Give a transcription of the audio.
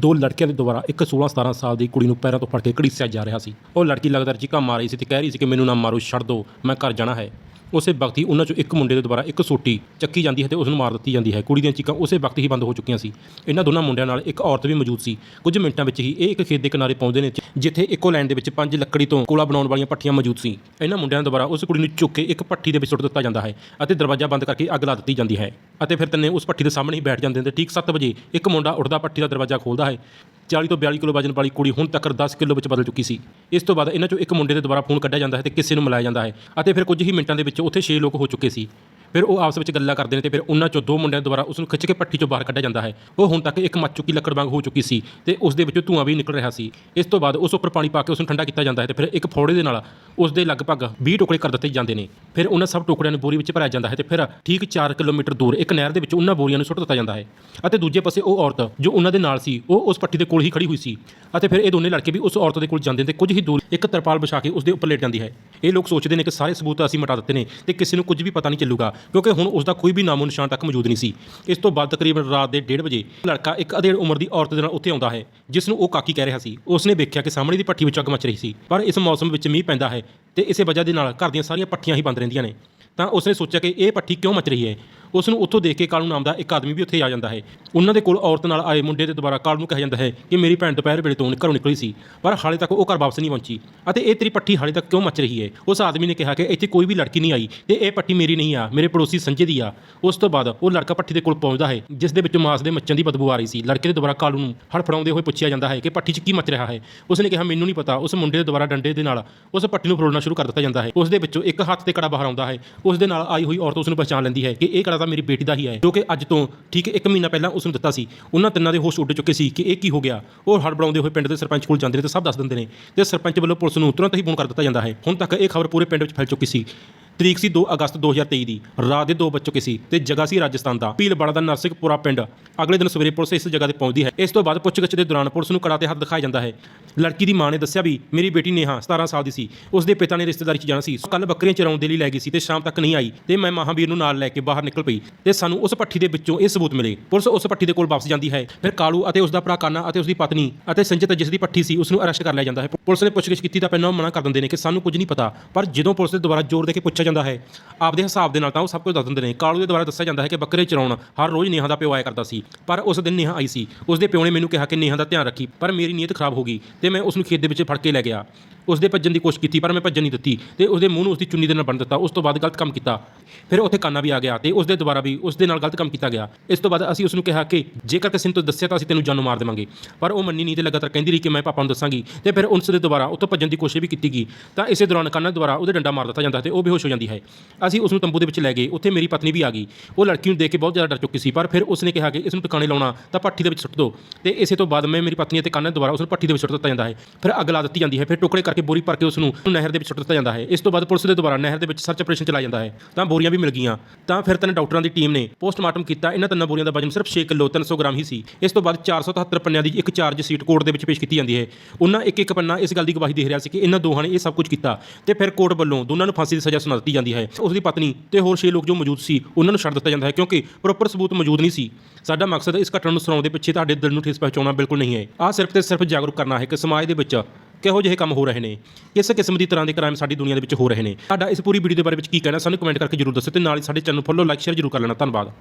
ਦੋ ਲੜਕਿਆਂ ਦੇ ਦੁਆਰਾ ਇੱਕ 16 17 ਸਾਲ ਦੀ ਕੁੜੀ ਨੂੰ ਪੈਰਾਂ ਤੋਂ ਫੜ ਕੇ ਘੜੀਸਿਆ ਜਾ ਰਿਹਾ ਸੀ। ਉਹ ਲੜਕੀ ਲਗਾਤਾਰ ਚੀਕਾਂ ਮਾਰ ਰਹੀ ਸੀ ਤੇ ਕਹਿ ਰਹੀ ਸੀ ਕਿ ਮੈਨੂੰ ਨਾ ਮਾਰੋ, ਛੱਡ ਦਿਓ ਮੈਂ ਘਰ ਜਾਣਾ ਹੈ। ਉਸੇ ਵਕਤ ਹੀ ਉਹਨਾਂ ਚੋਂ ਇੱਕ ਮੁੰਡੇ ਦੇ ਦੁਆਰਾ ਇੱਕ ਸੋਟੀ ਚੱਕੀ ਜਾਂਦੀ ਹੈ ਤੇ ਉਸ ਨੂੰ ਮਾਰ ਦਿੱਤੀ ਜਾਂਦੀ ਹੈ। ਕੁੜੀ ਦੀਆਂ ਚੀਕਾਂ ਉਸੇ ਵਕਤ ਹੀ ਬੰਦ ਹੋ ਚੁੱਕੀਆਂ ਸੀ। ਇਹਨਾਂ ਦੋਨਾਂ ਮੁੰਡਿਆਂ ਨਾਲ ਇੱਕ ਔਰਤ ਵੀ ਮੌਜੂਦ ਸੀ। ਕੁਝ ਮਿੰਟਾਂ ਵਿੱਚ ਹੀ ਇਹ ਇੱਕ ਖੇਤ ਦੇ ਕਿਨਾਰੇ ਪਹੁੰਚਦੇ ਨੇ, ਜਿੱਥੇ ਇੱਕੋ ਲਾਈਨ ਦੇ ਵਿੱਚ ਪੰਜ ਲੱਕੜੀ ਤੋਂ ਕੋਲਾ ਬਣਾਉਣ ਵਾਲੀਆਂ ਭੱਠੀਆਂ ਮੌਜੂਦ ਸੀ। ਇਹਨਾਂ ਮੁੰਡਿਆਂ ਦੁਆਰਾ ਉਸ ਕੁੜੀ ਨੂੰ ਚੁੱਕ ਕੇ ਇੱਕ ਭੱਠੀ ਦੇ ਵਿੱਚ ਸੁੱਟ ਦਿੱਤਾ ਜਾਂਦਾ ਹੈ ਅਤੇ ਦਰਵਾਜ਼ਾ ਬੰਦ ਕਰਕੇ ਅੱਗ ਲਾ ਦਿੱਤੀ ਜਾਂਦੀ ਹੈ। ਅਤੇ ਫਿਰ ਤਿੰਨੇ ਉਸ ਭੱਠੀ ਦੇ ਸਾਹਮਣੇ ਹੀ ਬੈਠ ਜਾਂਦੇ ਨੇ। ਤੇ ਠੀਕ 7 ਵਜੇ ਇੱਕ ਮੁੰਡਾ ਉੱਠਦਾ ਭੱਠੀ ਦਾ ਦਰਵਾਜ਼ਾ ਖੋਲਦਾ ਹੈ। 40 ਤੋਂ 42 ਕਿਲੋ ਵਜਨ ਵਾਲੀ ਕੁੜੀ ਹੁਣ ਤੱਕ 10 ਕਿਲੋ ਵਿੱਚ ਬਦਲ ਚੁੱਕੀ ਸੀ। ਇਸ ਤੋਂ ਬਾਅਦ ਇਹਨਾਂ ਚੋਂ ਇੱਕ ਮੁੰਡੇ ਦੇ ਦੁਆਰਾ ਫੋਨ ਕੱਢਿਆ ਜਾਂਦਾ ਹੈ ਤੇ ਕਿਸੇ ਨੂੰ ਮਿਲਾਇਆ ਜਾਂਦਾ ਹੈ ਅਤੇ ਫਿਰ ਕੁਝ ਹੀ ਮਿੰਟਾਂ ਦੇ ਵਿੱਚ ਉੱਥੇ 6 ਲੋਕ ਹੋ ਚੁੱਕੇ ਸੀ। ਫਿਰ ਉਹ ਆਪਸ ਵਿੱਚ ਗੱਲਾਂ ਕਰਦੇ ਨੇ ਤੇ ਫਿਰ ਉਹਨਾਂ ਚੋਂ ਦੋ ਮੁੰਡਿਆਂ ਦੁਆਰਾ ਉਸ ਨੂੰ ਖਿੱਚ ਕੇ ਪੱਟੀ ਚੋਂ ਬਾਹਰ ਕੱਢਿਆ ਜਾਂਦਾ ਹੈ। ਉਹ ਹੁਣ ਤੱਕ ਇੱਕ ਮੱਚ ਚੁੱਕੀ ਲੱਕੜ ਵਾਂਗ ਹੋ ਚੁੱਕੀ ਸੀ ਤੇ ਉਸ ਦੇ ਵਿੱਚੋਂ ਧੂੰਆਂ ਵੀ ਨਿਕਲ ਰਿਹਾ ਸੀ। ਇਸ ਤੋਂ ਬਾਅਦ ਉਸ ਉੱਪਰ ਪਾਣੀ ਪਾ ਕੇ ਉਸ ਨੂੰ ਠੰਡਾ ਕੀਤਾ ਜਾਂਦਾ ਹੈ ਤੇ ਫਿਰ ਇੱਕ ਫੋੜੇ ਦੇ ਨਾਲ ਉਸ ਦੇ ਲਗਭਗ 20 ਟੁਕੜੇ ਕਰ ਦਿੱਤੇ ਜਾਂਦੇ ਨੇ। ਫਿਰ ਉਹਨਾਂ ਸਭ ਟੁਕੜਿਆਂ ਨੂੰ ਬੋਰੀ ਵਿੱਚ ਭਰਿਆ ਜਾਂਦਾ ਹੈ ਤੇ ਫਿਰ ਠੀਕ 4 ਕਿਲੋਮੀਟਰ ਦੂਰ ਇੱਕ ਨਹਿਰ ਦੇ ਵਿੱਚ ਉਹਨਾਂ ਬੋਰੀਆਂ ਨੂੰ ਸੁੱਟ ਦਿੱਤਾ ਜਾਂਦਾ ਹੈ ਅਤੇ ਦੂਜੇ ਪਾਸੇ ਉਹ ਔਰਤ ਜੋ ਉਹਨਾਂ ਦੇ ਨਾਲ ਸੀ, ਉਹ ਉਸ ਪੱਟੀ ਦੇ ਕੋਲ ਹੀ ਖੜੀ ਹੋਈ ਸੀ ਅਤੇ ਫਿਰ ਇਹ ਦੋਨੇ ਲੜਕੇ ਵੀ ਉਸ ਔਰਤ ਦੇ ਕੋਲ ਜਾਂਦੇ ਨੇ ਤੇ ਕੁਝ ਹੀ ਦੂਰ ਇੱਕ ਤਰਪਾਲ ਵਿਛਾ ਕੇ ਉਸ ਦੇ ਉੱਪਰ ਲੇਟ ਜਾਂਦੀ ਹੈ। ਇਹ ਲੋਕ ਸੋਚਦੇ ਨੇ ਕਿ ਸਾਰੇ ਸਬੂਤ ਅਸੀਂ ਮਿਟਾ ਦਿੱਤੇ ਨੇ ਤੇ ਕਿਸੇ ਨੂੰ ਕੁਝ ਵੀ ਪਤਾ ਨਹੀਂ ਚੱਲੂਗਾ। ਕਿਉਂਕਿ ਹੁਣ ਉਸ ਦਾ ਕੋਈ ਵੀ ਨਾਮੋ ਨਿਸ਼ਾਨ ਤੱਕ ਮੌਜੂਦ ਨਹੀਂ ਸੀ। ਇਸ ਤੋਂ ਬਾਅਦ ਤਕਰੀਬਨ ਰਾਤ ਦੇ 1:30 ਵਜੇ ਲੜਕਾ ਇੱਕ ਅਧੇੜ ਉਮਰ ਦੀ ਔਰਤ ਦੇ ਨਾਲ ਉੱਥੇ ਆਉਂਦਾ ਹੈ, ਜਿਸ ਨੂੰ ਉਹ ਕਾਕੀ ਕਹਿ ਰਿਹਾ ਸੀ। ਉਸ ਨੇ ਵੇਖਿਆ ਕਿ ਸਾਹਮਣੇ ਦੀ ਭੱਠੀ ਵਿੱਚ ਅੱਗ ਮੱਚ ਰਹੀ ਸੀ, ਪਰ ਇਸ ਮੌਸਮ ਵਿੱਚ ਮੀਂਹ ਪੈਂਦਾ ਹੈ ਤੇ ਇਸੇ ਵਜ੍ਹਾ ਦੇ ਨਾਲ ਘਰ ਦੀਆਂ ਸਾਰੀਆਂ ਭੱਠੀਆਂ ਹੀ ਬੰਦ ਰਹਿੰਦੀਆਂ ਨੇ। ਤਾਂ ਉਸਨੇ ਸੋਚਿਆ ਕਿ ਇਹ ਭੱਠੀ ਕਿਉਂ ਮੱਚ ਰਹੀ ਹੈ? ਉਸ ਨੂੰ ਉੱਥੋਂ ਦੇਖ ਕੇ ਕਾਲੂ ਨਾਮ ਦਾ ਇੱਕ ਆਦਮੀ ਵੀ ਉੱਥੇ ਆ ਜਾਂਦਾ ਹੈ। ਉਹਨਾਂ ਦੇ ਕੋਲ ਔਰਤ ਨਾਲ ਆਏ ਮੁੰਡੇ ਦੇ ਦੁਆਰਾ ਕਾਲੂ ਨੂੰ ਕਿਹਾ ਜਾਂਦਾ ਹੈ ਕਿ ਮੇਰੀ ਭੈਣ ਦੁਪਹਿਰ ਵੇਲੇ ਤੋਂ ਘਰੋਂ ਨਿਕਲੀ ਸੀ, ਪਰ ਹਾਲੇ ਤੱਕ ਉਹ ਘਰ ਵਾਪਸ ਨਹੀਂ ਪਹੁੰਚੀ ਅਤੇ ਇਹ ਤੇਰੀ ਪੱਠੀ ਹਾਲੇ ਤੱਕ ਕਿਉਂ ਮੱਚ ਰਹੀ ਹੈ? ਉਸ ਆਦਮੀ ਨੇ ਕਿਹਾ ਕਿ ਇੱਥੇ ਕੋਈ ਵੀ ਲੜਕੀ ਨਹੀਂ ਆਈ ਤੇ ਇਹ ਪੱਠੀ ਮੇਰੀ ਨਹੀਂ ਆ, ਮੇਰੇ ਪੜੋਸੀ ਸੰਜੇ ਦੀ ਆ। ਉਸ ਤੋਂ ਬਾਅਦ ਉਹ ਲੜਕਾ ਪੱਠੀ ਦੇ ਕੋਲ ਪਹੁੰਚਦਾ ਹੈ, ਜਿਸ ਦੇ ਵਿੱਚੋਂ ਮਾਸ ਦੇ ਮੱਚਣ ਦੀ ਬਦਬੂ ਆ ਰਹੀ ਸੀ। ਲੜਕੇ ਦੇ ਦੁਆਰਾ ਕਾਲੂ ਨੂੰ ਹੜਫੜਾਉਂਦੇ ਹੋਏ ਪੁੱਛਿਆ ਜਾਂਦਾ ਹੈ ਕਿ ਪੱਠੀ 'ਚ ਕੀ ਮੱਚ ਰਿਹਾ ਹੈ। ਉਸ ਨੇ ਕਿਹਾ, ਮੈਨੂੰ ਨਹੀਂ ਪਤਾ। ਉਸ ਮੁੰਡੇ ਦੇ ਦੁਆਰਾ ਡੰਡੇ ਦੇ ਨਾਲ ਉਸ ਪੱਟੀ ਨੂੰ ਫਰੋਲਣਾ ਸ਼ੁਰੂ ਕਰ ਦਿੱਤਾ ਜਾਂਦਾ ਹੈ। ਉਸ ਦੇ ਵਿੱਚੋਂ ਇੱਕ ਹੱਥ ਤੇ ਕੜਾ ਬਾਹਰ ਆਉਂਦਾ ਹੈ। ਉਸ ਦੇ ਨਾਲ ਆਈ ਹੋਈ ਔਰਤ ਉਸ ਨੂੰ ਪਛਾਣ ਲੈਂਦੀ ਹੈ ਕਿ ਇਹ ਕੜਾ ਤਾਂ ਮੇਰੀ ਬੇਟੀ ਦਾ ਹੀ ਹੈ ਜੋ ਕਿ ਅੱਜ ਤੋਂ ਠੀਕ ਇੱਕ ਮਹੀਨਾ ਪਹਿਲਾਂ ਉਸ ਨੂੰ ਦਿੱਤਾ ਸੀ। ਉਹਨਾਂ ਤਿੰਨਾਂ ਦੇ ਹੋਸ਼ ਉੱਡ ਚੁੱਕੇ ਸੀ ਕਿ ਇਹ ਕੀ ਹੋ ਗਿਆ। ਉਹ ਹੜਬੜਾਉਂਦੇ ਹੋਏ ਪਿੰਡ ਦੇ ਸਰਪੰਚ ਕੋਲ ਜਾਂਦੇ ਨੇ ਤੇ ਸਭ ਦੱਸ ਦਿੰਦੇ ਨੇ। ਤੇ ਸਰਪੰਚ ਵੱਲੋਂ ਪੁਲਿਸ ਨੂੰ ਤੁਰੰਤ ਹੀ ਫੋਨ ਕਰ ਦਿੱਤਾ ਜਾਂਦਾ ਹੈ। ਹੁਣ ਤੱਕ ਇਹ ਖਬਰ ਪੂਰੇ ਪਿੰਡ ਵਿੱਚ ਫੈਲ ਚੁੱਕੀ ਸੀ। ਤਰੀਕ ਸੀ 2 ਅਗਸਤ 2023 ਦੀ। ਰਾਤ ਦੇ 2 ਵੱਜ ਚੁੱਕੇ ਸੀ ਤੇ ਜਗ੍ਹਾ ਸੀ ਰਾਜਸਥਾਨ ਦਾ। ਭੀਲਵਾੜਾ ਦਾ ਨਰਸਿਕਪੁਰਾ ਪਿੰਡ। ਅਗਲੇ ਦਿਨ ਸਵੇਰੇ ਪੁਲਿਸ ਇਸ ਜਗ੍ਹਾ ਤੇ ਪਹੁੰਚਦੀ ਹੈ। ਇਸ ਤੋਂ ਬਾਅਦ ਪੁੱਛਗਿੱਛ ਦੇ ਦੌਰਾਨ ਪੁਲਿਸ ਨੂੰ ਕੜਾ ਤੇ ਹੱਥ ਦਿਖਾਇਆ ਜਾਂਦਾ ਹੈ। ਲੜਕੀ ਦੀ ਮਾਂ ਨੇ ਦੱਸਿਆ ਵੀ, ਮੇਰੀ ਬੇਟੀ ਨੇਹਾ 17 ਸਾਲ ਦੀ ਸੀ। ਉਸ ਦੇ ਪਿਤਾ ਨੇ ਰਿਸ਼ਤੇਦਾਰੀ 'ਚ ਜਾਣਾ ਸੀ। ਕੱਲ ਬੱਕਰੀਆਂ ਚਰਾਉਣ ਦੇ ਲਈ ਲੈ ਗਈ ਸੀ ਤੇ ਸ਼ਾਮ ਤੱਕ ਨਹੀਂ ਆਈ ਤੇ ਮੈਂ ਮਹਾਵੀਰ ਨੂੰ ਨਾਲ ਲੈ ਕੇ ਬਾਹਰ ਨਿਕਲ ਪਈ ਤੇ ਸਾਨੂੰ ਉਸ ਪੱਠੀ ਦੇ ਵਿੱਚੋਂ ਇਹ ਸਬੂਤ ਮਿਲੇ। ਪੁਲਿਸ ਉਸ ਪੱਠੀ ਦੇ ਕੋਲ ਵਾਪਸ ਜਾਂਦੀ ਹੈ। ਫਿਰ ਕਾਲੂ ਅਤੇ ਉਸ ਦਾ ਭਰਾ ਕਾਨਾ ਅਤੇ ਉਸ ਦੀ ਪਤਨੀ ਅਤੇ ਸੰਜਿਤ ਜਿਸ ਦੀ ਪੱਠੀ ਸੀ, ਉਸ ਨੂੰ ਅਰੈਸਟ ਕਰ ਲਿਆ ਜਾਂਦਾ ਹੈ। ਪੁਲਿਸ ਨੇ ਪੁੱਛਗਿੱਛ ਕੀਤੀ ਤਾਂ ਪਹਿਲਾਂ ਉਹ ਮਨਾ ਕਰ ਦਿੰਦੇ ਨੇ ਕਿ ਸਾਨੂੰ ਕੁਝ ਨਹੀਂ ਪਤਾ। ਪਰ ਜਦੋਂ ਪੁਲਿਸ ਦੇ ਦੁਬਾਰਾ ਜ਼ੋਰ ਦੇ ਕੇ ਪੁੱਛਿਆ ਜਾਂਦਾ ਹੈ। ਆਪਦੇ ਹਿਸਾਬ ਦੇ ਨਾਲ ਤਾਂ ਉਹ ਸਭ ਕੁਝ ਦੱਸ ਦਿੰਦੇ ਨੇ। ਕਾਲੂ ਦੇ ਦੁਆਰਾ ਦੱਸਿਆ ਜਾਂਦਾ ਹੈ ਕਿ ਬੱਕਰੇ ਚਰਾਉਣ ਹਰ ਰੋਜ਼ ਨੇਹਾ ਦਾ ਪਿਓ ਆਇਆ ਕਰਦਾ ਸੀ, ਪਰ ਉਸ ਦਿਨ ਨੇਹਾ ਆਈ ਸੀ। ਉਸ ਦੇ ਪਿਓ ਨੇ ਮੈਨੂੰ ਕਿਹਾ ਕਿ ਨੇਹਾ ਦਾ ਧਿਆਨ ਰੱਖੀ, ਪਰ ਮੇਰੀ ਨੀਅਤ ਖਰਾਬ ਹੋ ਗਈ ਤੇ ਮੈਂ ਉਸ ਨੂੰ ਖੇਤ ਦੇ ਵਿੱਚ ਫੜ ਕੇ ਲੈ ਗਿਆ। ਉਸਦੇ ਭੱਜਣ ਦੀ ਕੋਸ਼ਿਸ਼ ਕੀਤੀ, ਪਰ ਮੈਂ ਭੱਜਣ ਨਹੀਂ ਦਿੱਤੀ ਤੇ ਉਸਦੇ ਮੂੰਹ ਨੂੰ ਉਸਦੀ ਚੁੰਨੀ ਦੇ ਨਾਲ ਬੰਨ ਦਿੱਤਾ। ਉਸ ਤੋਂ ਬਾਅਦ ਗਲਤ ਕੰਮ ਕੀਤਾ। ਫਿਰ ਉੱਥੇ ਕਾਨਾ ਵੀ ਆ ਗਿਆ ਤੇ ਉਸ ਦੇ ਦੁਆਰਾ ਵੀ ਉਸ ਦੇ ਨਾਲ ਗਲਤ ਕੰਮ ਕੀਤਾ ਗਿਆ। ਇਸ ਤੋਂ ਬਾਅਦ ਅਸੀਂ ਉਸ ਨੂੰ ਕਿਹਾ ਕਿ ਜੇਕਰ ਕਿਸੇ ਨੂੰ ਤੋਂ ਦੱਸਿਆ ਤਾਂ ਅਸੀਂ ਤੈਨੂੰ ਜਾਨੋਂ ਮਾਰ ਦੇਵਾਂਗੇ। ਪਰ ਉਹ ਮੰਨੀ ਨਹੀਂ ਤੇ ਲਗਾਤਾਰ ਕਹਿੰਦੀ ਰਹੀ ਕਿ ਮੈਂ ਪਾਪਾ ਨੂੰ ਦੱਸਾਂਗੀ। ਤੇ ਫਿਰ ਉਸ ਦੇ ਦੁਆਰਾ ਉੱਥੋਂ ਭੱਜਣ ਦੀ ਕੋਸ਼ਿਸ਼ ਵੀ ਕੀਤੀ ਗਈ। ਤਾਂ ਇਸੇ ਦੌਰਾਨ ਕਾਨਾ ਦੁਆਰਾ ਉਹਦੇ ਡੰਡਾ ਮਾਰ ਦਿੱਤਾ ਜਾਂਦਾ ਤੇ ਉਹ ਬੇਹੋਸ਼ ਹੋ ਜਾਂਦੀ ਹੈ। ਅਸੀਂ ਉਸ ਨੂੰ ਤੰਬੂ ਦੇ ਵਿੱਚ ਲੈ ਗਏ। ਉੱਥੇ ਮੇਰੀ ਪਤਨੀ ਵੀ ਆ ਗਈ। ਉਹ ਲੜਕੀ ਨੂੰ ਦੇਖ ਕੇ ਬਹੁਤ ਜ਼ਿਆਦਾ ਡਰ ਚੁੱਕੀ ਸੀ, ਪਰ ਫਿਰ ਉਸਨੇ ਕਿਹਾ ਕਿ ਇਸ ਨੂੰ ਟਿਕਾਣੇ ਲਾਉਣਾ ਤਾਂ ਪੱਠੀ ਦੇ ਵਿੱਚ ਸੁੱਟ ਦਿਓ। ਤੇ ਇਸੇ ਤੋਂ ਬਾਅਦ ਮੈਂ ਮੇਰੀ ਪਤਨੀ ਅਤੇ ਕਾਨਾ ਦੁਆਰਾ ਉਸ ਨੂੰ ਪੱਠੀ ਦੇ ਵਿੱਚ ਸੁੱਟ ਦਿੱਤਾ ਜਾਂਦਾ ਹੈ। ਫਿਰ ਅੱਗ ਲਾ ਦਿੱਤੀ ਜਾਂਦੀ ਹੈ। ਫਿਰ ਟੁਕੜੇ ਕਰਕੇ ਬੋਰੀ ਭਰ ਕੇ ਉਸ ਨੂੰ ਨਹਿਰ ਦੇ ਵਿੱਚ ਸੁੱਟ ਦਿੱਤਾ ਜਾਂਦਾ ਹੈ। ਇਸ ਤੋਂ ਬਾਅਦ ਪੁਲਿਸ ਦੇ ਦੁਆਰਾ ਨਹਿਰ ਦੇ ਵਿੱਚ ਸਰਚ ਆਪਰੇਸ਼ਨ ਚਲਾਇਆ ਜਾਂਦਾ ਹੈ। ਤਾਂ ਬੋਰੀਆਂ ਵੀ ਮਿਲ ਗਈਆਂ। ਤਾਂ ਫਿਰ ਤਿੰਨ ਡਾਕਟਰਾਂ ਦੀ ਟੀਮ ਨੇ ਪੋਸਟਮਾਰਟਮ ਕੀਤਾ। ਇਹਨਾਂ ਤਿੰਨਾਂ ਬੋਰੀਆਂ ਦਾ ਵਜ਼ਨ ਸਿਰਫ 6 ਕਿਲੋ 300 ਗ੍ਰਾਮ ਹੀ ਸੀ। ਇਸ ਤੋਂ ਬਾਅਦ 477 ਪੰਨਿਆਂ ਦੀ ਇੱਕ ਚਾਰਜ ਸ਼ੀਟ ਕੋਰਟ ਦੇ ਵਿੱਚ ਪੇਸ਼ ਕੀਤੀ ਜਾਂਦੀ ਹੈ। ਉਹਨਾਂ ਇੱਕ ਇੱਕ ਪੰਨਾ ਇਸ ਗੱਲ ਦੀ ਗਵਾਹੀ ਦੇ ਰਿਹਾ ਸੀ ਕਿ ਇਹਨਾਂ ਦੋਹਾਂ ਨੇ ਇਹ ਸਭ ਕੁਝ ਕੀਤਾ ਤੇ ਫਿਰ ਕੋਰਟ ਵੱਲੋਂ ਦੋਨਾਂ ਨੂੰ ਫਾਂਸੀ ਦੀ ਸਜ਼ਾ ਸੁਣਾ ਦਿੱਤੀ ਜਾਂਦੀ ਹੈ। ਉਸ ਦੀ ਪਤਨੀ ਤੇ ਹੋਰ 6 ਲੋਕ ਜੋ ਮੌਜੂਦ ਸੀ, ਉਹਨਾਂ ਨੂੰ ਛੱਡ ਦਿੱਤਾ ਜਾਂਦਾ ਹੈ ਕਿਉਂਕਿ ਪ੍ਰੋਪਰ ਸਬੂਤ ਮੌਜੂਦ ਨਹੀਂ ਸੀ। ਸਾਡਾ ਮਕਸਦ ਇਸ ਘਟਨਾ ਨੂੰ ਸੁਣਾਉਣ ਦੇ ਪਿੱਛੇ ਤੁਹਾਡੇ ਦਿਲ ਨੂੰ ਠੇਸ ਪਹੁੰਚਾਉਣਾ ਬਿਲਕੁਲ ਨਹੀਂ ਹੈ। ਆਹ ਸਿਰਫ ਤੇ ਸਿਰਫ ਜਾਗਰੂਕ ਕਰਨਾ ਹੈ ਕਿ ਸਮਾਜ ਦੇ ਵਿੱਚ ਕਿਹੋ ਜਿਹੇ ਕੰਮ ਹੋ ਰਹੇ ਨੇ? ਕਿਸ ਕਿਸਮ ਦੀ ਤਰ੍ਹਾਂ ਦੇ ਕ੍ਰਾਈਮ ਸਾਡੀ ਦੁਨੀਆ ਦੇ ਵਿੱਚ ਹੋ ਰਹੇ ਨੇ? ਤੁਹਾਡਾ ਇਸ ਪੂਰੀ ਵੀਡੀਓ ਦੇ ਬਾਰੇ ਵਿੱਚ ਕੀ ਕਹਿਣਾ ਸਾਨੂੰ ਕਮੈਂਟ ਕਰਕੇ ਜਰੂਰ ਦੱਸੋ ਤੇ ਨਾਲ ਹੀ ਸਾਡੇ ਚੈਨਲ ਨੂੰ ਫੋਲੋ ਲਾਈਕ ਸ਼ੇਅਰ ਜਰੂਰ ਕਰ ਲੈਣਾ। ਧੰਨਵਾਦ।